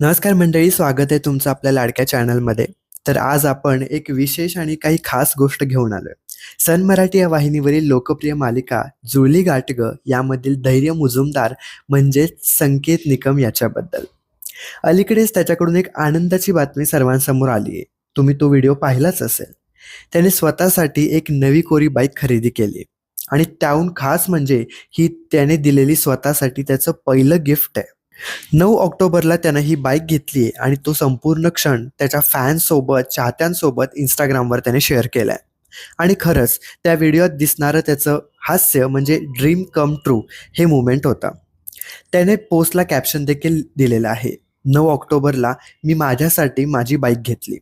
नमस्कार मंडळी स्वागत आहे तुमचं आपल्या लाडक्या चॅनलमध्ये. तर आज आपण एक विशेष आणि काही खास गोष्ट घेऊन आलोय. सन मराठी या वाहिनीवरील लोकप्रिय मालिका जुळली गाठग यामधील धैर्य मुजुमदार म्हणजे संकेत निकम याच्याबद्दल. अलीकडेच त्याच्याकडून एक आनंदाची बातमी सर्वांसमोर आली आहे तुम्ही तो व्हिडिओ पाहिलाच असेल. त्याने स्वतःसाठी एक नवी कोरी बाईक खरेदी केली आणि त्याहून खास म्हणजे ही त्याने दिलेली स्वतःसाठी त्याचं पहिलं गिफ्ट आहे. नऊ ऑक्टोबरला त्यानं ही बाईक घेतली आहे आणि तो संपूर्ण क्षण त्याच्या फॅन्ससोबत चाहत्यांसोबत इंस्टाग्रामवर त्याने शेअर केला आहे आणि खरंच त्या व्हिडिओत दिसणारं त्याचं हास्य म्हणजे ड्रीम कम ट्रू हे मुमेंट होतं. त्याने पोस्टला कॅप्शन देखील दिलेलं आहे. नऊ ऑक्टोबरला मी माझ्यासाठी माझी बाईक घेतली.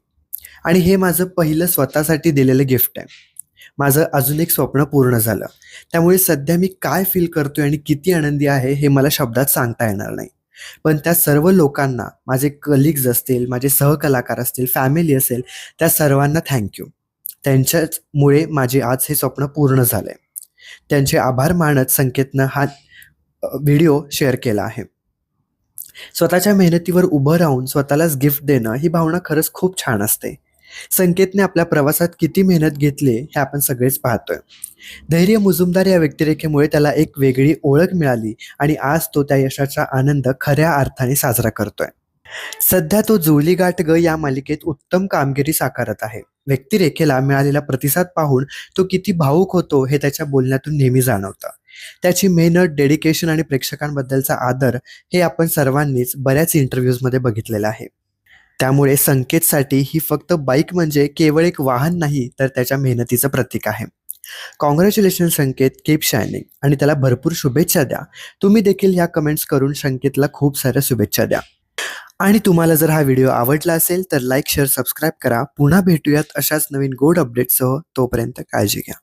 आणि हे माझं पहिलं स्वतःसाठी दिलेलं गिफ्ट आहे. माझं अजून एक स्वप्न पूर्ण झालं. त्यामुळे सध्या मी काय फील करतोय आणि किती आनंदी आहे हे मला शब्दात सांगता येणार नाही. पण त्या सर्व लोकांना माझे कलिग्ज असतील माझे सहकलाकार असतील फॅमिली असेल त्या सर्वांना थँक्यू त्यांच्याचमुळे माझे आज हे स्वप्न पूर्ण झाले त्यांचे आभार मानत संकेतनं हा व्हिडिओ शेअर केला आहे. स्वतःच्या मेहनतीवर उभं राहून स्वतःलाच गिफ्ट देणं ही भावना खरंच खूप छान असते. संकेतने आपल्या प्रवासात किती मेहनत घेतली हे आपण सगळेच पाहतोय. धैर्य मुजुमदार या व्यक्तिरेखेमुळे त्याला एक वेगळी ओळख मिळाली आणि आज तो त्या यशाचा आनंद खऱ्या अर्थाने साजरा करतोय. सध्या तो जुळली गाठ ग या मालिकेत उत्तम कामगिरी साकारत आहे. व्यक्तिरेखेला मिळालेला प्रतिसाद पाहून तो किती भावूक होतो हे त्याच्या बोलण्यातून नेहमी जाणवतं. त्याची मेहनत डेडिकेशन आणि प्रेक्षकांबद्दलचा आदर हे आपण सर्वांनीच बऱ्याच इंटरव्ह्यूजमध्ये बघितलेलं आहे. त्यामुळे संकेतसाठी ही फक्त बाईक म्हणजे केवळ एक वाहन नाही तर त्याच्या मेहनतीचं प्रतीक आहे. कॉंग्रॅच्युलेशन संकेत. कीप शायनिंग आणि त्याला भरपूर शुभेच्छा द्या. तुम्ही देखील ह्या कमेंट्स करून संकेतला खूप साऱ्या शुभेच्छा द्या. आणि तुम्हाला जर हा व्हिडिओ आवडला असेल तर लाईक शेअर सबस्क्राईब करा. पुन्हा भेटूयात अशाच नवीन गोड अपडेटसह तोपर्यंत काळजी घ्या.